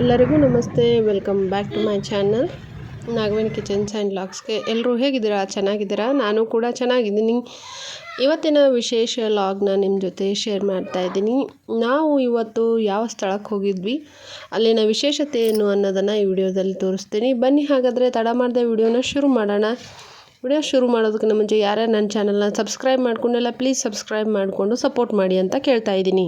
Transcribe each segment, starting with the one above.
ಎಲ್ಲರಿಗೂ ನಮಸ್ತೆ, welcome back to my channel. Nagaveni kitchens and ಲಾಗ್ಸ್ಗೆ ಎಲ್ಲರೂ ಹೇಗಿದ್ದೀರಾ? ಚೆನ್ನಾಗಿದ್ದೀರಾ? ನಾನು ಕೂಡ ಚೆನ್ನಾಗಿದ್ದೀನಿ. ಇವತ್ತಿನ ವಿಶೇಷ ಲಾಗ್ನ ನಿಮ್ಮ ಜೊತೆ ಶೇರ್ ಮಾಡ್ತಾ ಇದ್ದೀನಿ. ನಾವು ಇವತ್ತು ಯಾವ ಸ್ಥಳಕ್ಕೆ ಹೋಗಿದ್ವಿ, ಅಲ್ಲಿನ ವಿಶೇಷತೆ ಏನು ಅನ್ನೋದನ್ನು ಈ ವಿಡಿಯೋದಲ್ಲಿ ತೋರಿಸ್ತೀನಿ. ಬನ್ನಿ, ಹಾಗಾದರೆ ತಡ ಮಾಡದೆ ವಿಡಿಯೋನ ಶುರು ಮಾಡೋಣ. ವಿಡಿಯೋ ಶುರು ಮಾಡೋದಕ್ಕಿಂತ ಮುಂಚೆ ಯಾರ್ಯಾರು ನನ್ನ ಚಾನಲ್ನ ಸಬ್ಸ್ಕ್ರೈಬ್ ಮಾಡ್ಕೊಂಡೆಲ್ಲ, ಪ್ಲೀಸ್ ಸಬ್ಸ್ಕ್ರೈಬ್ ಮಾಡಿಕೊಂಡು ಸಪೋರ್ಟ್ ಮಾಡಿ ಅಂತ ಕೇಳ್ತಾ ಇದ್ದೀನಿ.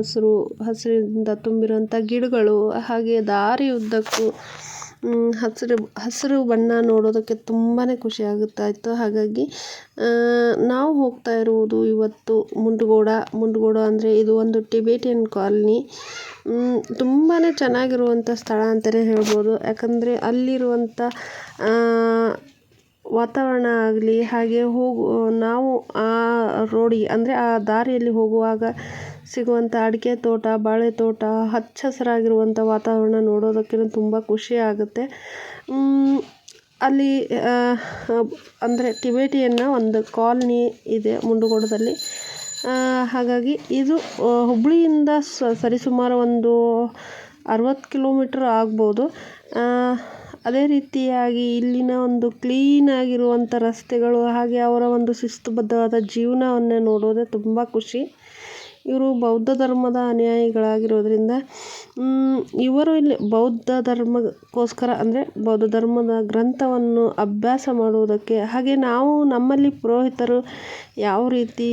ಹಸಿರು, ಹಸಿರಿನಿಂದ ತುಂಬಿರುವಂಥ ಗಿಡಗಳು, ಹಾಗೆ ದಾರಿ ಉದ್ದಕ್ಕೂ ಹಸಿರು ಹಸಿರು ಬಣ್ಣ ನೋಡೋದಕ್ಕೆ ತುಂಬಾ ಖುಷಿ ಆಗುತ್ತಾ ಇತ್ತು. ಹಾಗಾಗಿ ನಾವು ಹೋಗ್ತಾ ಇರುವುದು ಇವತ್ತು ಮುಂಡಗೋಡ. ಮುಂಡಗೋಡ ಅಂದರೆ ಇದು ಒಂದು ಟಿಬೇಟಿಯನ್ ಕಾಲನಿ. ತುಂಬಾ ಚೆನ್ನಾಗಿರುವಂಥ ಸ್ಥಳ ಅಂತಲೇ ಹೇಳ್ಬೋದು. ಯಾಕಂದರೆ ಅಲ್ಲಿರುವಂಥ ವಾತಾವರಣ ಆಗಲಿ, ಹಾಗೆ ಹೋಗು, ನಾವು ಆ ರೋಡಿಗೆ ಅಂದರೆ ಆ ದಾರಿಯಲ್ಲಿ ಹೋಗುವಾಗ ಸಿಗುವಂಥ ಅಡಿಕೆ ತೋಟ, ಬಾಳೆ ತೋಟ ಹಚ್ಚ ಹಸಿರಾಗಿರುವಂಥ ವಾತಾವರಣ ನೋಡೋದಕ್ಕೆ ತುಂಬ ಖುಷಿ ಆಗುತ್ತೆ. ಅಲ್ಲಿ ಅಂದರೆ ಟಿಬೇಟಿಯನ್ನ ಒಂದು ಕಾಲನಿ ಇದೆ ಮುಂಡಗೋಡದಲ್ಲಿ. ಹಾಗಾಗಿ ಇದು ಹುಬ್ಬಳ್ಳಿಯಿಂದ ಸರಿಸುಮಾರು ಒಂದು ಅರವತ್ತು ಕಿಲೋಮೀಟ್ರ್ ಆಗ್ಬೋದು. ಅದೇ ರೀತಿಯಾಗಿ ಇಲ್ಲಿನ ಒಂದು ಕ್ಲೀನಾಗಿರುವಂಥ ರಸ್ತೆಗಳು, ಹಾಗೆ ಅವರ ಒಂದು ಶಿಸ್ತುಬದ್ಧವಾದ ಜೀವನವನ್ನ ನೋಡೋದೇ ತುಂಬ ಖುಷಿ. ಇವರು ಬೌದ್ಧ ಧರ್ಮದ ಅನುಯಾಯಿಗಳಾಗಿರೋದ್ರಿಂದ ಇವರು ಇಲ್ಲಿ ಬೌದ್ಧ ಧರ್ಮಕ್ಕೋಸ್ಕರ ಅಂದರೆ ಬೌದ್ಧ ಧರ್ಮದ ಗ್ರಂಥವನ್ನು ಅಭ್ಯಾಸ ಮಾಡುವುದಕ್ಕೆ, ಹಾಗೆ ನಾವು ನಮ್ಮಲ್ಲಿ ಪುರೋಹಿತರು ಯಾವ ರೀತಿ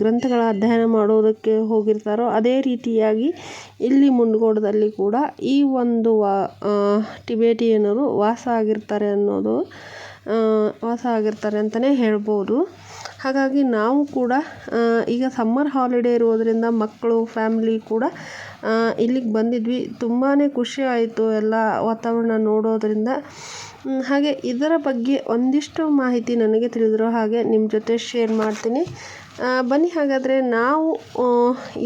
ಗ್ರಂಥಗಳ ಅಧ್ಯಯನ ಮಾಡುವುದಕ್ಕೆ ಹೋಗಿರ್ತಾರೋ ಅದೇ ರೀತಿಯಾಗಿ ಇಲ್ಲಿ ಮುಂಡಗೋಡದಲ್ಲಿ ಕೂಡ ಈ ಒಂದು ವಾ ಟಿಬೇಟಿಯನ್ನರು ವಾಸ ಆಗಿರ್ತಾರೆ ಅನ್ನೋದು ವಾಸ ಆಗಿರ್ತಾರೆ ಅಂತಲೇ ಹೇಳ್ಬೋದು. ಹಾಗಾಗಿ ನಾವು ಕೂಡ ಈಗ ಸಮ್ಮರ್ ಹಾಲಿಡೇ ಇರೋದರಿಂದ ಮಕ್ಕಳು ಫ್ಯಾಮಿಲಿ ಕೂಡ ಇಲ್ಲಿಗೆ ಬಂದಿದ್ವಿ. ತುಂಬಾ ಖುಷಿ ಆಯಿತು ಎಲ್ಲ ವಾತಾವರಣ ನೋಡೋದರಿಂದ. ಹಾಗೆ ಇದರ ಬಗ್ಗೆ ಒಂದಿಷ್ಟು ಮಾಹಿತಿ ನನಗೆ ತಿಳಿದಿರೋ ಹಾಗೆ ನಿಮ್ಮ ಜೊತೆ ಶೇರ್ ಮಾಡ್ತೀನಿ. ಬನ್ನಿ ಹಾಗಾದರೆ ನಾವು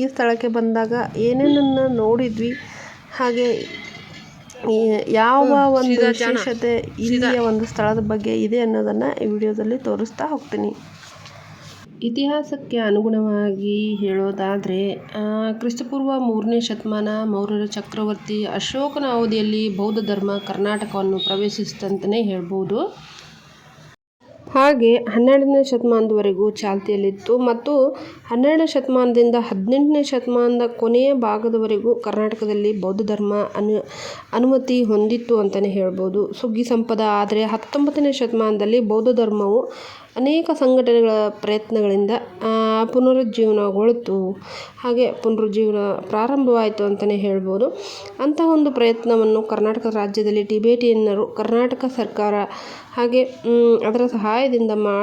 ಈ ಸ್ಥಳಕ್ಕೆ ಬಂದಾಗ ಏನೇನನ್ನು ನೋಡಿದ್ವಿ. ಹಾಗೆ ಯಾವ ಒಂದು ವಿಶೇಷತೆ ಇಲ್ಲಿಯ ಒಂದು ಸ್ಥಳದ ಬಗ್ಗೆ ಇದೆ ಅನ್ನೋದನ್ನು ಈ ವಿಡಿಯೋದಲ್ಲಿ ತೋರಿಸ್ತಾ ಹೋಗ್ತೀನಿ. ಇತಿಹಾಸಕ್ಕೆ ಅನುಗುಣವಾಗಿ ಹೇಳೋದಾದರೆ ಕ್ರಿಸ್ತಪೂರ್ವ ಮೂರನೇ ಶತಮಾನ ಮೌರ್ಯರ ಚಕ್ರವರ್ತಿ ಅಶೋಕನ ಅವಧಿಯಲ್ಲಿ ಬೌದ್ಧ ಧರ್ಮ ಕರ್ನಾಟಕವನ್ನು ಪ್ರವೇಶಿಸಿತಂತಲೇ ಹೇಳ್ಬೋದು. ಹಾಗೆ ಹನ್ನೆರಡನೇ ಶತಮಾನದವರೆಗೂ ಚಾಲ್ತಿಯಲ್ಲಿತ್ತು ಮತ್ತು ಹನ್ನೆರಡನೇ ಶತಮಾನದಿಂದ ಹದಿನೆಂಟನೇ ಶತಮಾನದ ಕೊನೆಯ ಭಾಗದವರೆಗೂ ಕರ್ನಾಟಕದಲ್ಲಿ ಬೌದ್ಧ ಧರ್ಮ ಅನು, ಅನುಮತಿ ಹೊಂದಿತ್ತು ಅಂತಲೇ ಹೇಳ್ಬೋದು. ಸುಗ್ಗಿ ಸಂಪದ ಆದರೆ ಹತ್ತೊಂಬತ್ತನೇ ಶತಮಾನದಲ್ಲಿ ಬೌದ್ಧ ಧರ್ಮವು ಅನೇಕ ಸಂಘಟನೆಗಳ ಪ್ರಯತ್ನಗಳಿಂದ ಪುನರುಜ್ಜೀವನಗೊಳ್ತು ಹಾಗೆ ಪುನರುಜ್ಜೀವನ ಪ್ರಾರಂಭವಾಯಿತು ಅಂತಲೇ ಹೇಳ್ಬೋದು. ಅಂತಹ ಒಂದು ಪ್ರಯತ್ನವನ್ನು ಕರ್ನಾಟಕ ರಾಜ್ಯದಲ್ಲಿ ಟಿಬೇಟಿಯನ್ನರು, ಕರ್ನಾಟಕ ಸರ್ಕಾರ ಹಾಗೆ ಅದರ ಸಹಾಯದಿಂದ ಮಾ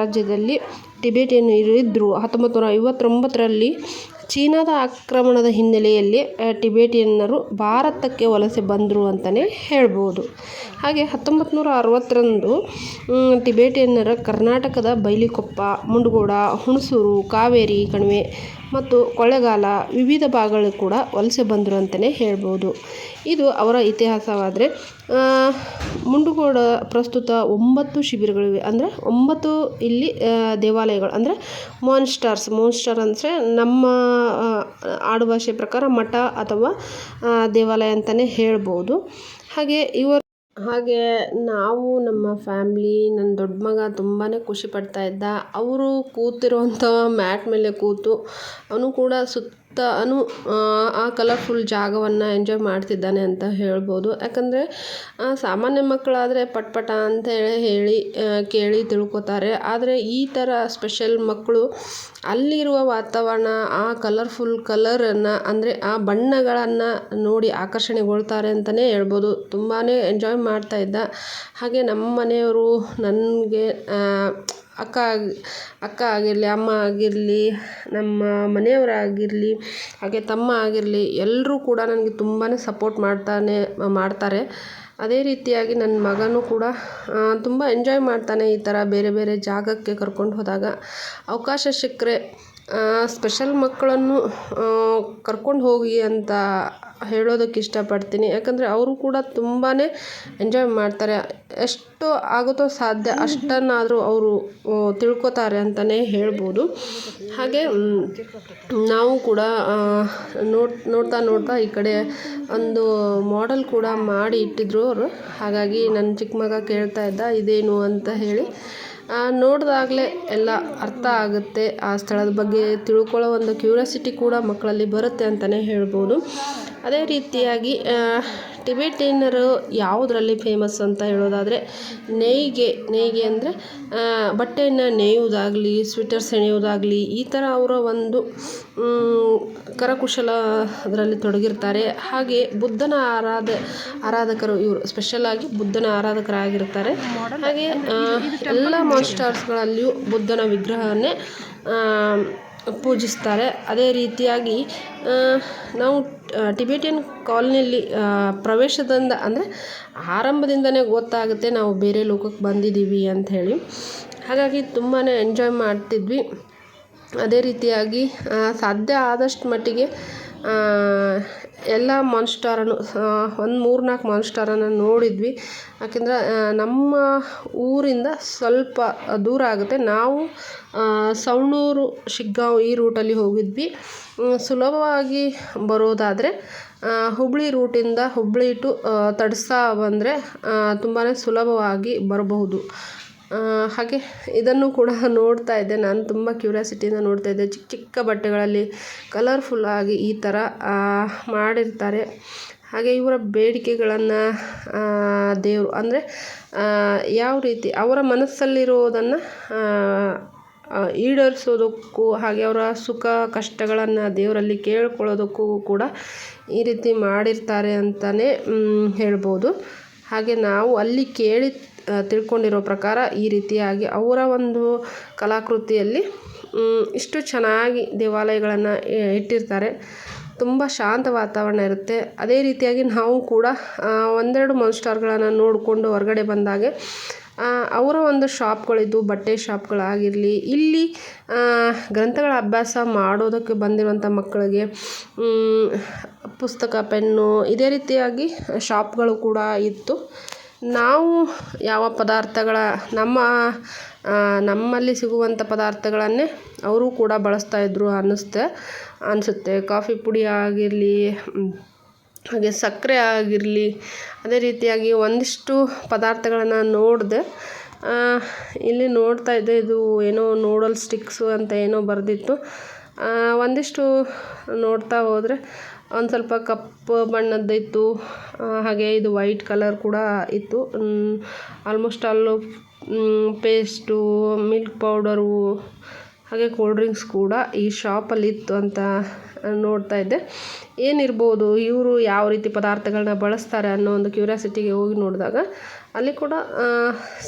ರಾಜ್ಯದಲ್ಲಿ ಟಿಬೇಟಿಯನ್ನು ಇರಿದ್ರು ಹತ್ತೊಂಬತ್ತು ನೂರ ಐವತ್ತೊಂಬತ್ತರಲ್ಲಿ ಚೀನಾದ ಆಕ್ರಮಣದ ಹಿನ್ನೆಲೆಯಲ್ಲಿ ಟಿಬೇಟಿಯನ್ನರು ಭಾರತಕ್ಕೆ ವಲಸೆ ಬಂದರು ಅಂತಲೇ ಹೇಳ್ಬೋದು. ಹಾಗೆ ಹತ್ತೊಂಬತ್ತು ನೂರ ಅರವತ್ತರಂದು ಟಿಬೇಟಿಯನ್ನರ ಕರ್ನಾಟಕದ ಬೈಲಿಕೊಪ್ಪ, ಮುಂಡಗೋಡ, ಹುಣಸೂರು, ಕಾವೇರಿ ಕಣಿವೆ ಮತ್ತು ಕೊಳ್ಳೇಗಾಲ ವಿವಿಧ ಭಾಗಗಳು ಕೂಡ ವಲಸೆ ಬಂದರು ಅಂತಲೇ ಹೇಳ್ಬೋದು. ಇದು ಅವರ ಇತಿಹಾಸವಾದರೆ ಮುಂಡುಗೋಡ ಪ್ರಸ್ತುತ ಒಂಬತ್ತು ಶಿಬಿರಗಳಿವೆ. ಅಂದರೆ ಒಂಬತ್ತು ಇಲ್ಲಿ ದೇವಾಲಯಗಳು. ಅಂದರೆ ಮಾನ್ಸ್ಟರ್ಸ್ ಮೋನ್ಸ್ಟರ್ ಅಂದರೆ ನಮ್ಮ ಆಡುಭಾಷೆ ಪ್ರಕಾರ ಮಠ ಅಥವಾ ದೇವಾಲಯ ಅಂತಲೇ ಹೇಳ್ಬೋದು. ಹಾಗೆ ಇವರು ಹಾಗೆ ನಾವು ನಮ್ಮ ಫ್ಯಾಮ್ಲಿ ನನ್ನ ದೊಡ್ಡ ಮಗ ತುಂಬಾ ಖುಷಿ ಪಡ್ತಾ ಇದ್ದ. ಅವರು ಕೂತಿರುವಂಥ ಮ್ಯಾಟ್ ಮೇಲೆ ಕೂತು, ಅವನು ಕೂಡ ಸುತ್ತ ತಾನು, ಆ ಕಲರ್ಫುಲ್ ಜಾಗವನ್ನು ಎಂಜಾಯ್ ಮಾಡ್ತಿದ್ದಾನೆ ಅಂತ ಹೇಳ್ಬೋದು. ಯಾಕಂದರೆ ಸಾಮಾನ್ಯ ಮಕ್ಕಳಾದರೆ ಪಟ್ ಪಟ ಅಂತ ಹೇಳಿ ಹೇಳಿ ಕೇಳಿ ತಿಳ್ಕೊತಾರೆ. ಆದರೆ ಈ ಥರ ಸ್ಪೆಷಲ್ ಮಕ್ಕಳು ಅಲ್ಲಿರುವ ವಾತಾವರಣ, ಆ ಕಲರ್ಫುಲ್ ಕಲರನ್ನು ಅಂದರೆ ಆ ಬಣ್ಣಗಳನ್ನು ನೋಡಿ ಆಕರ್ಷಣೆಗೊಳ್ತಾರೆ ಅಂತಲೇ ಹೇಳ್ಬೋದು. ತುಂಬಾ ಎಂಜಾಯ್ ಮಾಡ್ತಾ ಇದ್ದ. ಹಾಗೆ ನಮ್ಮ ಮನೆಯವರು ನನಗೆ ಅಕ್ಕ ಅಕ್ಕ ಆಗಿರಲಿ, ಅಮ್ಮ ಆಗಿರಲಿ, ನಮ್ಮ ಮನೆಯವರಾಗಿರಲಿ ಹಾಗೆ ತಮ್ಮ ಆಗಿರಲಿ ಎಲ್ಲರೂ ಕೂಡ ನನಗೆ ತುಂಬಾ ಸಪೋರ್ಟ್ ಮಾಡ್ತಾನೆ, ಮಾಡ್ತಾರೆ. ಅದೇ ರೀತಿಯಾಗಿ ನನ್ನ ಮಗನೂ ಕೂಡ ತುಂಬ ಎಂಜಾಯ್ ಮಾಡ್ತಾನೆ ಈ ಥರ ಬೇರೆ ಬೇರೆ ಜಾಗಕ್ಕೆ ಕರ್ಕೊಂಡು ಹೋದಾಗ. ಅವಕಾಶ ಸಿಕ್ಕರೆ ಸ್ಪೆಷಲ್ ಮಕ್ಕಳನ್ನು ಕರ್ಕೊಂಡು ಹೋಗಿ ಅಂತ ಹೇಳೋದಕ್ಕೆ ಇಷ್ಟಪಡ್ತೀನಿ. ಯಾಕಂದರೆ ಅವರು ಕೂಡ ತುಂಬಾ ಎಂಜಾಯ್ ಮಾಡ್ತಾರೆ. ಎಷ್ಟು ಆಗುತ್ತೋ ಸಾಧ್ಯ ಅಷ್ಟನ್ನಾದರೂ ಅವರು ತಿಳ್ಕೊತಾರೆ ಅಂತಲೇ ಹೇಳ್ಬೋದು. ಹಾಗೆ ನಾವು ಕೂಡ ನೋಡ್, ನೋಡ್ತಾ ನೋಡ್ತಾ ಈ ಕಡೆ ಒಂದು ಮಾಡೆಲ್ ಕೂಡ ಮಾಡಿ ಇಟ್ಟಿದ್ರು ಅವರು. ಹಾಗಾಗಿ ನನ್ನ ಚಿಕ್ಕ ಮಗ ಕೇಳ್ತಾ ಇದ್ದ, ಇದೇನು? ಅಂತ ಹೇಳಿ. ನೋಡಿದಾಗಲೇ ಎಲ್ಲ ಅರ್ಥ ಆಗುತ್ತೆ. ಆ ಸ್ಥಳದ ಬಗ್ಗೆ ತಿಳ್ಕೊಳ್ಳೋ ಒಂದು ಕ್ಯೂರಿಯಾಸಿಟಿ ಕೂಡ ಮಕ್ಕಳಲ್ಲಿ ಬರುತ್ತೆ ಅಂತಲೇ ಹೇಳ್ಬೋದು. ಅದೇ ರೀತಿಯಾಗಿ ಟಿಬೆಟಿನರು ಯಾವುದರಲ್ಲಿ ಫೇಮಸ್ ಅಂತ ಹೇಳೋದಾದರೆ, ನೇಯ್ಗೆ ನೇಯ್ಗೆ ಅಂದರೆ ಬಟ್ಟೆಯನ್ನು ನೇಯುವುದಾಗಲಿ ಸ್ವಿಟರ್ಸ್ ಹೆಣೆಯುವುದಾಗಲಿ ಈ ಥರ ಅವರ ಒಂದು ಕರಕುಶಲ ಅದರಲ್ಲಿ ತೊಡಗಿರ್ತಾರೆ. ಹಾಗೆ ಬುದ್ಧನ ಆರಾಧ, ಆರಾಧಕರು ಇವರು ಸ್ಪೆಷಲಾಗಿ ಬುದ್ಧನ ಆರಾಧಕರಾಗಿರ್ತಾರೆ. ಹಾಗೆ ಎಲ್ಲ ಮಾಸ್ಟರ್ಸ್ಗಳಲ್ಲಿಯೂ ಬುದ್ಧನ ವಿಗ್ರಹವನ್ನೇ ಪೂಜಿಸ್ತಾರೆ. ಅದೇ ರೀತಿಯಾಗಿ ನಾವು ಟಿಬೇಟಿಯನ್ ಕಾಲನಿಯಲ್ಲಿ ಪ್ರವೇಶದಿಂದ ಅಂದರೆ ಆರಂಭದಿಂದನೇ ಗೊತ್ತಾಗುತ್ತೆ ನಾವು ಬೇರೆ ಲೋಕಕ್ಕೆ ಬಂದಿದ್ದೀವಿ ಅಂಥೇಳಿ ಹಾಗಾಗಿ ತುಂಬಾ ಎಂಜಾಯ್ ಮಾಡ್ತಿದ್ವಿ. ಅದೇ ರೀತಿಯಾಗಿ ಸಾಧ್ಯ ಆದಷ್ಟು ಮಟ್ಟಿಗೆ ಎಲ್ಲ ಮಾನ್ಸ್ಟಾರನ್ನು ಒಂದು ಮೂರು ನಾಲ್ಕು ನೋಡಿದ್ವಿ. ಯಾಕೆಂದರೆ ನಮ್ಮ ಊರಿಂದ ಸ್ವಲ್ಪ ದೂರ ಆಗುತ್ತೆ. ನಾವು ಸವಣೂರು ಶಿಗ್ಗಾಂವ್ ಈ ರೂಟಲ್ಲಿ ಹೋಗಿದ್ವಿ. ಸುಲಭವಾಗಿ ಬರೋದಾದರೆ ಹುಬ್ಬಳ್ಳಿ ರೂಟಿಂದ ಹುಬ್ಬಳ್ಳಿ ಟು ತಡ್ಸಾ ಬಂದರೆ ತುಂಬಾ ಸುಲಭವಾಗಿ ಬರಬಹುದು. ಹಾಗೆ ಇದನ್ನು ಕೂಡ ನೋಡ್ತಾ ಇದ್ದೆ. ನಾನು ತುಂಬ ಕ್ಯೂರಿಯಾಸಿಟಿಯಿಂದ ನೋಡ್ತಾ ಇದ್ದೆ. ಚಿಕ್ಕ ಚಿಕ್ಕ ಬಟ್ಟೆಗಳಲ್ಲಿ ಕಲರ್ಫುಲ್ಲಾಗಿ ಈ ಥರ ಮಾಡಿರ್ತಾರೆ. ಹಾಗೆ ಇವರ ಬೇಡಿಕೆಗಳನ್ನು ದೇವರು, ಅಂದರೆ ಯಾವ ರೀತಿ ಅವರ ಮನಸ್ಸಲ್ಲಿರೋದನ್ನು ಈಡೇರಿಸೋದಕ್ಕೂ, ಹಾಗೆ ಅವರ ಸುಖ ಕಷ್ಟಗಳನ್ನು ದೇವರಲ್ಲಿ ಕೇಳ್ಕೊಳ್ಳೋದಕ್ಕೂ ಕೂಡ ಈ ರೀತಿ ಮಾಡಿರ್ತಾರೆ ಅಂತಲೇ ಹೇಳ್ಬೋದು. ಹಾಗೆ ನಾವು ಅಲ್ಲಿ ಕೇಳಿ ತಿಳ್ಕೊಂಡಿರೋ ಪ್ರಕಾರ ಈ ರೀತಿಯಾಗಿ ಅವರ ಒಂದು ಕಲಾಕೃತಿಯಲ್ಲಿ ಇಷ್ಟು ಚೆನ್ನಾಗಿ ದೇವಾಲಯಗಳನ್ನು ಇಟ್ಟಿರ್ತಾರೆ. ತುಂಬ ಶಾಂತ ವಾತಾವರಣ ಇರುತ್ತೆ. ಅದೇ ರೀತಿಯಾಗಿ ನಾವು ಕೂಡ ಒಂದೆರಡು ಮಾನ್ಸ್ಟಾರ್ಗಳನ್ನು ನೋಡಿಕೊಂಡು ಹೊರಗಡೆ ಬಂದಾಗ ಅವರ ಒಂದು ಶಾಪ್ಗಳಿದ್ದು, ಬಟ್ಟೆ ಶಾಪ್ಗಳಾಗಿರಲಿ, ಇಲ್ಲಿ ಗ್ರಂಥಗಳ ಅಭ್ಯಾಸ ಮಾಡೋದಕ್ಕೆ ಬಂದಿರುವಂಥ ಮಕ್ಕಳಿಗೆ ಪುಸ್ತಕ, ಪೆನ್ನು, ಇದೇ ರೀತಿಯಾಗಿ ಶಾಪ್ಗಳು ಕೂಡ ಇತ್ತು. ನಾವು ಯಾವ ಪದಾರ್ಥಗಳ, ನಮ್ಮ ನಮ್ಮಲ್ಲಿ ಸಿಗುವಂಥ ಪದಾರ್ಥಗಳನ್ನೇ ಅವರು ಕೂಡ ಬಳಸ್ತಾ ಇದ್ದರು ಅನ್ನಿಸ್ತೆ, ಅನಿಸುತ್ತೆ. ಕಾಫಿ ಪುಡಿ ಆಗಿರಲಿ ಹಾಗೆ ಸಕ್ಕರೆ ಆಗಿರಲಿ, ಅದೇ ರೀತಿಯಾಗಿ ಒಂದಿಷ್ಟು ಪದಾರ್ಥಗಳನ್ನು ನೋಡಿದೆ ಇಲ್ಲಿ ನೋಡ್ತಾ ಇದ್ದೆ. ಇದು ಏನೋ ನೂಡಲ್ ಸ್ಟಿಕ್ಸು ಅಂತ ಏನೋ ಬರೆದಿತ್ತು. ಒಂದಿಷ್ಟು ನೋಡ್ತಾ ಹೋದರೆ ಒಂದು ಸ್ವಲ್ಪ ಕಪ್ಪು ಬಣ್ಣದ್ದಿತ್ತು ಹಾಗೆ ಇದು ವೈಟ್ ಕಲರ್ ಕೂಡ ಇತ್ತು. Almost all paste milk powder ಹಾಗೆ ಕೋಲ್ಡ್ ಡ್ರಿಂಕ್ಸ್ ಕೂಡ ಈ ಶಾಪಲ್ಲಿ ಇತ್ತು ಅಂತ ನೋಡ್ತಾ ಇದ್ದೆ. ಏನಿರ್ಬೋದು, ಇವರು ಯಾವ ರೀತಿ ಪದಾರ್ಥಗಳನ್ನ ಬಳಸ್ತಾರೆ ಅನ್ನೋ ಒಂದು ಕ್ಯೂರಿಯಾಸಿಟಿಗೆ ಹೋಗಿ ನೋಡಿದಾಗ ಅಲ್ಲಿ ಕೂಡ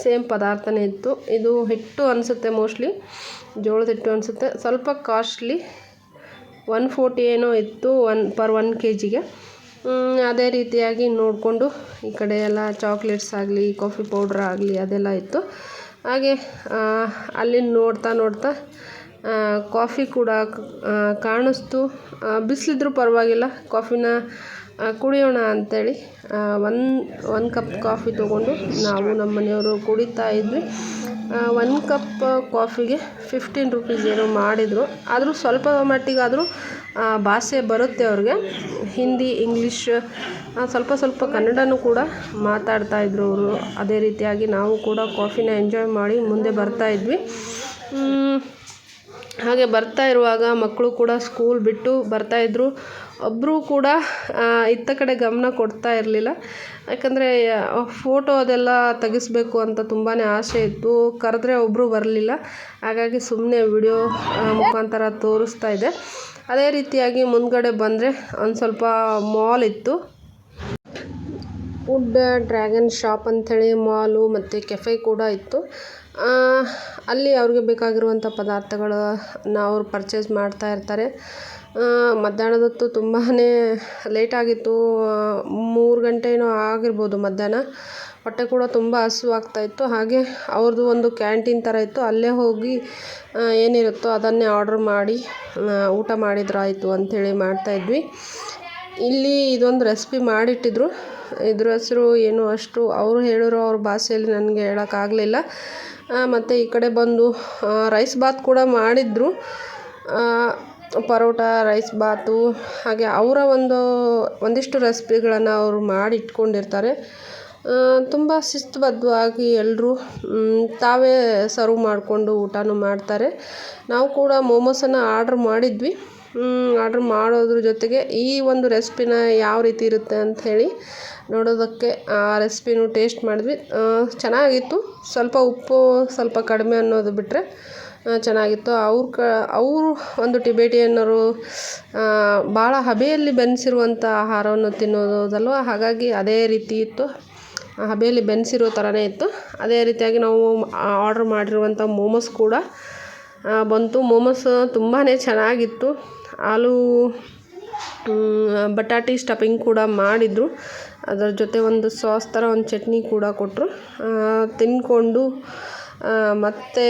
ಸೇಮ್ ಪದಾರ್ಥನೇ ಇತ್ತು. ಇದು ಹಿಟ್ಟು ಅನಿಸುತ್ತೆ ಮೋಸ್ಟ್ಲಿ ಜೋಳದ ಹಿಟ್ಟು ಅನಿಸುತ್ತೆ. ಸ್ವಲ್ಪ ಕಾಸ್ಟ್ಲಿ ಒನ್ ಫೋರ್ಟಿ ಏನೋ ಇತ್ತು, ಒನ್ ಪರ್ ಒನ್ ಕೆ ಜಿಗೆ ಅದೇ ರೀತಿಯಾಗಿ ನೋಡಿಕೊಂಡು ಈ ಕಡೆ ಎಲ್ಲ ಚಾಕ್ಲೇಟ್ಸ್ ಆಗಲಿ, ಕಾಫಿ ಪೌಡ್ರ್ ಆಗಲಿ ಅದೆಲ್ಲ ಇತ್ತು. ಹಾಗೆ ಅಲ್ಲಿ ನೋಡ್ತಾ ನೋಡ್ತಾ ಕಾಫಿ ಕೂಡ ಕಾಣಿಸ್ತು. ಬಿಸಿಲಿದ್ರೂ ಪರವಾಗಿಲ್ಲ, ಕಾಫಿನ ಕುಡಿಯೋಣ ಅಂಥೇಳಿ ಒನ್ ಒನ್ ಕಪ್ ಕಾಫಿ ತೊಗೊಂಡು ನಾವು ನಮ್ಮ ಮನೆಯವರು ಕುಡಿತಾ ಇದ್ವಿ. ಒನ್ ಕಪ್ ಕಾಫಿಗೆ ಫಿಫ್ಟೀನ್ ರುಪೀಸ್ ಏನೋ ಮಾಡಿದರು. ಆದರೂ ಸ್ವಲ್ಪ ಮಟ್ಟಿಗಾದರೂ ಭಾಷೆ ಬರುತ್ತೆ ಅವ್ರಿಗೆ. ಹಿಂದಿ ಇಂಗ್ಲೀಷ್ ಸ್ವಲ್ಪ ಸ್ವಲ್ಪ ಕನ್ನಡನೂ ಕೂಡ ಮಾತಾಡ್ತಾ ಇದ್ದರು ಅವರು. ಅದೇ ರೀತಿಯಾಗಿ ನಾವು ಕೂಡ ಕಾಫಿನ ಎಂಜಾಯ್ ಮಾಡಿ ಮುಂದೆ ಬರ್ತಾ ಇದ್ವಿ. ಹಾಗೆ ಬರ್ತಾ ಇರುವಾಗ ಮಕ್ಕಳು ಕೂಡ ಸ್ಕೂಲ್ ಬಿಟ್ಟು ಬರ್ತಾಯಿದ್ರು ಒಬ್ಬರು ಕೂಡ ಇತ್ತ ಕಡೆ ಗಮನ ಕೊಡ್ತಾ ಇರಲಿಲ್ಲ. ಯಾಕಂದರೆ ಫೋಟೋ ಅದೆಲ್ಲ ತೆಗೆಸ್ಬೇಕು ಅಂತ ತುಂಬಾ ಆಸೆ ಇತ್ತು. ಕರೆದ್ರೆ ಒಬ್ಬರು ಬರಲಿಲ್ಲ. ಹಾಗಾಗಿ ಸುಮ್ಮನೆ ವಿಡಿಯೋ ಮುಖಾಂತರ ತೋರಿಸ್ತಾ ಇದೆ. ಅದೇ ರೀತಿಯಾಗಿ ಮುಂದ್ಗಡೆ ಬಂದರೆ ಒಂದು ಸ್ವಲ್ಪ ಮಾಲ್ ಇತ್ತು. ವುಡ್ ಡ್ರ್ಯಾಗನ್ ಶಾಪ್ ಅಂಥೇಳಿ ಮಾಲು ಮತ್ತು ಕೆಫೆ ಕೂಡ ಇತ್ತು. ಅಲ್ಲಿ ಅವ್ರಿಗೆ ಬೇಕಾಗಿರುವಂಥ ಪದಾರ್ಥಗಳನ್ನ ಅವ್ರು ಪರ್ಚೇಸ್ ಮಾಡ್ತಾ ಇರ್ತಾರೆ. ಮಧ್ಯಾಹ್ನದ ಹೊತ್ತು ತುಂಬಾ ಲೇಟಾಗಿತ್ತು ಮೂರು ಗಂಟೆ ಏನೋ ಆಗಿರ್ಬೋದು ಮಧ್ಯಾಹ್ನ. ಹೊಟ್ಟೆ ಕೂಡ ತುಂಬ ಹಸಿವಾಗ್ತಾ ಇತ್ತು. ಹಾಗೆ ಅವ್ರದ್ದು ಒಂದು ಕ್ಯಾಂಟೀನ್ ಥರ ಇತ್ತು. ಅಲ್ಲೇ ಹೋಗಿ ಏನಿರುತ್ತೋ ಅದನ್ನೇ ಆರ್ಡ್ರ್ ಮಾಡಿ ಊಟ ಮಾಡಿದ್ರಾಯಿತು ಅಂಥೇಳಿ ಮಾಡ್ತಾಯಿದ್ವಿ ಇಲ್ಲಿ ಇದೊಂದು ರೆಸಿಪಿ ಮಾಡಿಟ್ಟಿದ್ರು. ಇದ್ರ ಹೆಸರು ಏನು ಅಷ್ಟು ಅವರು ಹೇಳಿರೋ ಅವ್ರ ಭಾಷೆಯಲ್ಲಿ ನನಗೆ ಹೇಳೋಕ್ಕಾಗಲಿಲ್ಲ ಮತ್ತು ಈ ಕಡೆ ಬಂದು ರೈಸ್ ಬಾತ್ ಕೂಡ ಮಾಡಿದ್ರು. ಪರೋಟ ರೈಸ್ ಬಾತು, ಹಾಗೆ ಅವರ ಒಂದು, ಒಂದಿಷ್ಟು ರೆಸಿಪಿಗಳನ್ನು ಅವರು ಮಾಡಿ ಇಟ್ಕೊಂಡಿರ್ತಾರೆ ತುಂಬ ಶಿಸ್ತುಬದ್ಧವಾಗಿ ಎಲ್ಲರೂ ತಾವೇ ಸರ್ವ್ ಮಾಡಿಕೊಂಡು ಊಟನೂ ಮಾಡ್ತಾರೆ. ನಾವು ಕೂಡ ಮೋಮೋಸನ್ನು ಆರ್ಡ್ರ್ ಮಾಡಿದ್ವಿ. ಆರ್ಡ್ರ್ ಮಾಡೋದ್ರ ಜೊತೆಗೆ ಈ ಒಂದು ರೆಸಿಪಿನ ಯಾವ ರೀತಿ ಇರುತ್ತೆ ಅಂತ ಹೇಳಿ ನೋಡೋದಕ್ಕೆ ಆ ರೆಸಿಪಿನೂ ಟೇಸ್ಟ್ ಮಾಡಿದ್ವಿ. ಚೆನ್ನಾಗಿತ್ತು. ಸ್ವಲ್ಪ ಉಪ್ಪು ಸ್ವಲ್ಪ ಕಡಿಮೆ ಅನ್ನೋದು ಬಿಟ್ಟರೆ ಚೆನ್ನಾಗಿತ್ತು. ಅವ್ರ ಕ ಅವರು ಒಂದು ಟಿಬೇಟಿಯನ್ನರು ಭಾಳ ಹಬೆಯಲ್ಲಿ ಬೆನ್ಸಿರುವಂಥ ಆಹಾರವನ್ನು ತಿನ್ನೋದಲ್ವ? ಹಾಗಾಗಿ ಅದೇ ರೀತಿ ಇತ್ತು. ಹಬೆಯಲ್ಲಿ ಬೆನ್ಸಿರೋ ಥರನೇ ಇತ್ತು. ಅದೇ ರೀತಿಯಾಗಿ ನಾವು ಆರ್ಡ್ರ್ ಮಾಡಿರುವಂಥ ಮೋಮೋಸ್ ಕೂಡ ಬಂತು. ಮೋಮೋಸ್ ತುಂಬಾ ಚೆನ್ನಾಗಿತ್ತು. ಆಲೂ ಬಟಾಟೆ ಸ್ಟಫಿಂಗ್ ಕೂಡ ಮಾಡಿದರು. ಅದರ ಜೊತೆ ಒಂದು ಸಾಸ್ ಥರ ಒಂದು ಚಟ್ನಿ ಕೂಡ ಕೊಟ್ಟರು ತಿಂದ್ಕೊಂಡು ಆ, ಮತ್ತೆ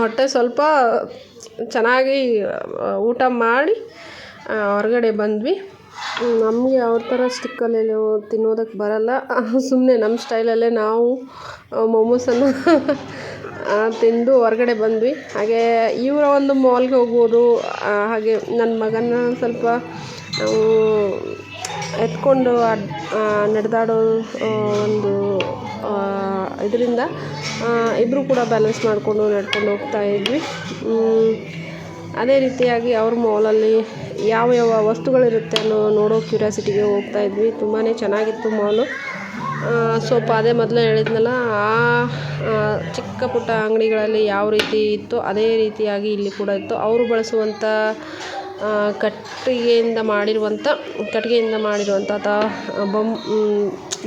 ಹೊಟ್ಟೆ ಸ್ವಲ್ಪ ಚೆನ್ನಾಗಿ ಊಟ ಮಾಡಿ ಹೊರಗಡೆ ಬಂದ್ವಿ. ನಮಗೆ ಅವ್ರ ಥರ ಸ್ಟಿಕ್ಕಲ್ಲಿ ತಿನ್ನೋದಕ್ಕೆ ಬರಲ್ಲ. ಸುಮ್ಮನೆ ನಮ್ಮ ಸ್ಟೈಲಲ್ಲೇ ನಾವು ಮೊಮೋಸನ್ನು ತಿಂದು ಹೊರಗಡೆ ಬಂದ್ವಿ. ಹಾಗೆ ಇವರ ಒಂದು ಮಾಲ್ಗೆ ಹೋಗ್ಬೋದು. ಹಾಗೆ ನನ್ನ ಮಗನ ಸ್ವಲ್ಪ ನಾವು ಎತ್ಕೊಂಡು ನಡೆದಾಡೋ ಒಂದು ಇದರಿಂದ ಇಬ್ಬರು ಕೂಡ ಬ್ಯಾಲೆನ್ಸ್ ಮಾಡಿಕೊಂಡು ನಡ್ಕೊಂಡು ಹೋಗ್ತಾ ಇದ್ವಿ. ಅದೇ ರೀತಿಯಾಗಿ ಅವ್ರ ಮಾಲಲ್ಲಿ ಯಾವ ಯಾವ ವಸ್ತುಗಳಿರುತ್ತೆ ಅನ್ನೋ ನೋಡೋ ಕ್ಯೂರಿಯಾಸಿಟಿಗೆ ಹೋಗ್ತಾ ಇದ್ವಿ. ತುಂಬಾ ಚೆನ್ನಾಗಿತ್ತು ಮಾಲು ಸ್ವಲ್ಪ ಅದೇ ಮೊದಲೇ ಹೇಳಿದ್ನಲ್ಲ, ಆ ಚಿಕ್ಕ ಪುಟ್ಟ ಅಂಗಡಿಗಳಲ್ಲಿ ಯಾವ ರೀತಿ ಇತ್ತು ಅದೇ ರೀತಿಯಾಗಿ ಇಲ್ಲಿ ಕೂಡ ಇತ್ತು. ಅವರು ಬಳಸುವಂಥ ಕಟ್ಟಿಗೆಯಿಂದ ಮಾಡಿರುವಂಥ ಕಟ್ಟಿಗೆಯಿಂದ ಮಾಡಿರುವಂಥ ಅಥವಾ ಬೊಮ್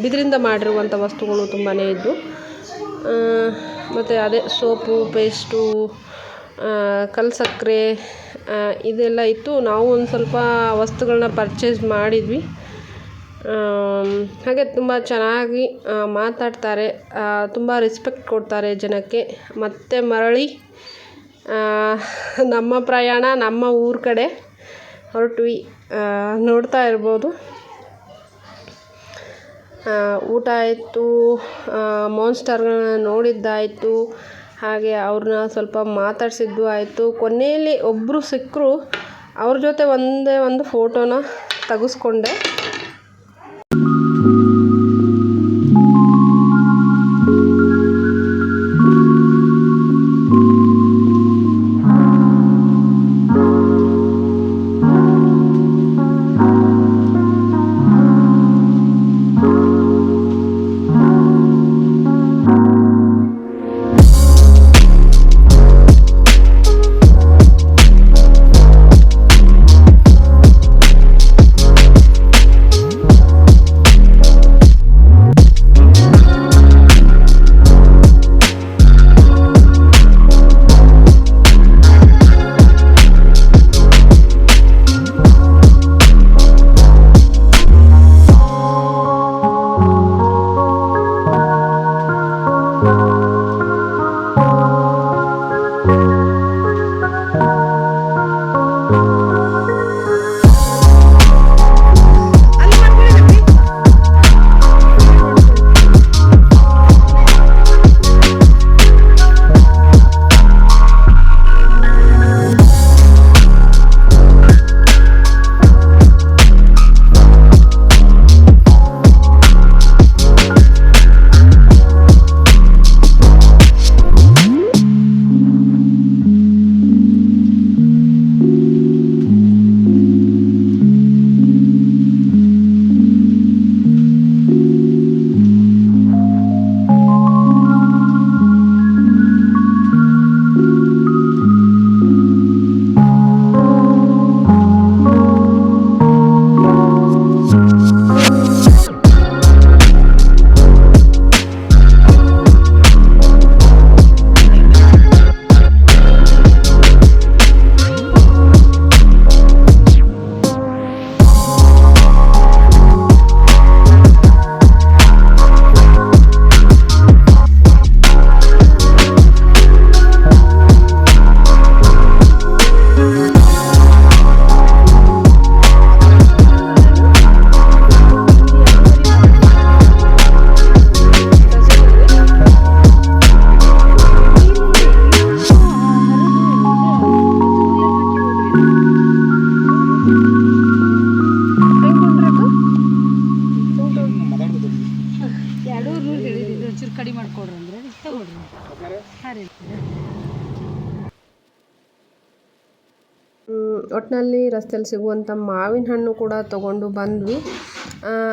ಬಿದಿರಿಂದ ಮಾಡಿರುವಂಥ ವಸ್ತುಗಳು ತುಂಬಾ ಇದ್ದವು ಮತ್ತು ಅದೇ ಸೋಪು, ಪೇಸ್ಟು ಕಲ್ಲು ಸಕ್ಕರೆ ಇದೆಲ್ಲ ಇತ್ತು. ನಾವು ಒಂದು ಸ್ವಲ್ಪ ವಸ್ತುಗಳನ್ನ ಪರ್ಚೇಸ್ ಮಾಡಿದ್ವಿ. ಹಾಗೆ ತುಂಬ ಚೆನ್ನಾಗಿ ಮಾತಾಡ್ತಾರೆ. ತುಂಬ ರೆಸ್ಪೆಕ್ಟ್ ಕೊಡ್ತಾರೆ ಜನಕ್ಕೆ. ಮತ್ತೆ ಮರಳಿ ನಮ್ಮ ಪ್ರಯಾಣ ನಮ್ಮ ಊರ ಕಡೆ ಹೊರಟ್ವಿ. ನೋಡ್ತಾ ಇರ್ಬೋದು. ಊಟ ಆಯಿತು. ಮಾನ್ಸ್ಟರ್ಗಳನ್ನ ನೋಡಿದ್ದಾಯಿತು. ಹಾಗೆ ಅವ್ರನ್ನ ಸ್ವಲ್ಪ ಮಾತಾಡಿಸಿದ್ದು ಆಯಿತು. ಕೊನೆಯಲ್ಲಿ ಒಬ್ಬರು ಸಿಕ್ಕರು ಅವ್ರ ಜೊತೆ ಒಂದೇ ಒಂದು ಫೋಟೋನ ತೆಗೆಸ್ಕೊಂಡೆ. ರಸ್ತೆಯಲ್ಲಿ ಸಿಗುವಂಥ ಮಾವಿನ ಹಣ್ಣು ಕೂಡ ತಗೊಂಡು ಬಂದ್ವಿ.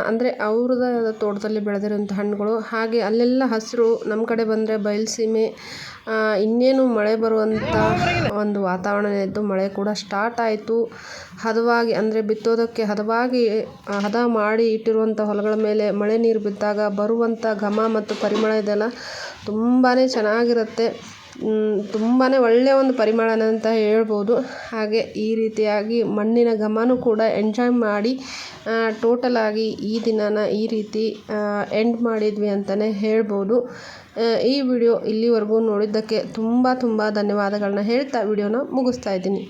ಅಂದರೆ ಅವ್ರದ್ದು ತೋಟದಲ್ಲಿ ಬೆಳೆದಿರುವಂಥ ಹಣ್ಣುಗಳು. ಹಾಗೆ ಅಲ್ಲೆಲ್ಲ ಹಸಿರು ನಮ್ಮ ಕಡೆ ಬಂದರೆ ಬಯಲುಸೀಮೆ ಇನ್ನೇನು ಮಳೆ ಬರುವಂಥ ಒಂದು ವಾತಾವರಣ ಇತ್ತು ಮಳೆ ಕೂಡ ಸ್ಟಾರ್ಟ್ ಆಯಿತು. ಹದವಾಗಿ, ಅಂದರೆ ಬಿತ್ತೋದಕ್ಕೆ ಹದವಾಗಿ ಹದ ಮಾಡಿ ಇಟ್ಟಿರುವಂಥ ಹೊಲಗಳ ಮೇಲೆ ಮಳೆ ನೀರು ಬಿದ್ದಾಗ ಬರುವಂಥ ಘಮ ಮತ್ತು ಪರಿಮಳ ಇದೆಲ್ಲ ತುಂಬಾ ಚೆನ್ನಾಗಿರುತ್ತೆ. ತುಂಬಾ ಒಳ್ಳೆಯ ಒಂದು ಪರಿಮಳನ ಅಂತ ಹೇಳ್ಬೋದು. ಹಾಗೆ ಈ ರೀತಿಯಾಗಿ ಮಣ್ಣಿನ ಘಮನೂ ಕೂಡ ಎಂಜಾಯ್ ಮಾಡಿ ಟೋಟಲ್ ಆಗಿ ಈ ದಿನನ ಈ ರೀತಿ ಎಂಡ್ ಮಾಡಿದ್ವಿ ಅಂತಲೇ ಹೇಳ್ಬೋದು. ಈ ವಿಡಿಯೋ ಇಲ್ಲಿವರೆಗೂ ನೋಡಿದ್ದಕ್ಕೆ ತುಂಬ ತುಂಬ ಧನ್ಯವಾದಗಳನ್ನ ಹೇಳ್ತಾ ವಿಡಿಯೋನ ಮುಗಿಸ್ತಾ ಇದ್ದೀನಿ.